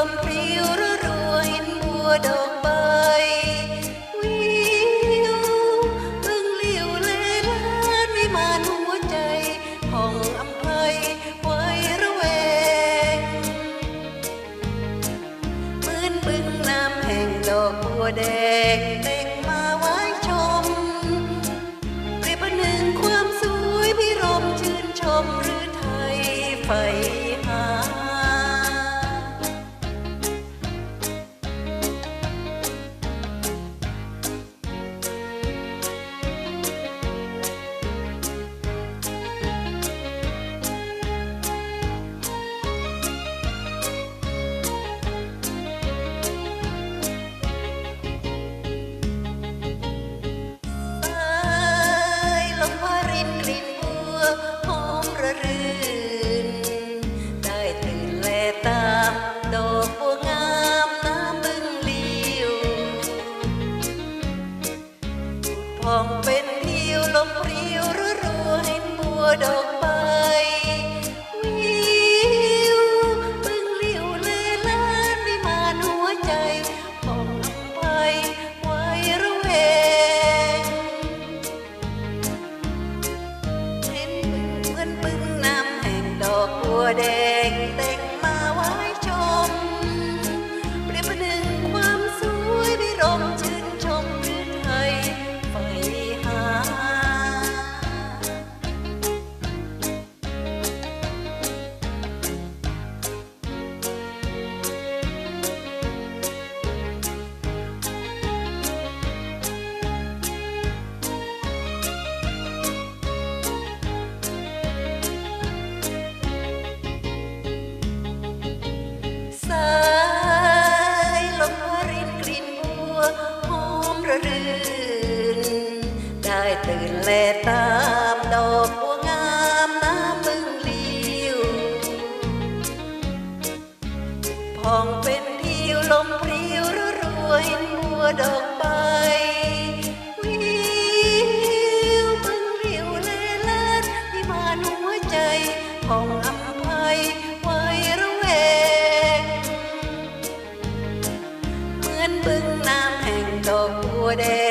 ลมพริ้วระรวยบัวดอกใบวิวบึงลิวเลลานวิมานหัวใจพองอำไพไว้ระแวงเหมือนบึงน้ำแห่งดอกบัวแดงเต่งมาไว้ชมเปรียบประหนึ่งความสวยพิรมชื่นชมหรือไทยไฟ รื่นได้ตื่นแลตามดอกบัวงามน้ำบึงเลี้ยวพองเป็นทิวลมเรียวระรวยบัวดอก อ รื่ได้ตื่นแลตามดอกบัวงามน้ำมึงเลียวพองเป็นทิวลมพริ้วรวยบัวดอกไปของอำไพไวระแวงเหมือนบึงนา would it?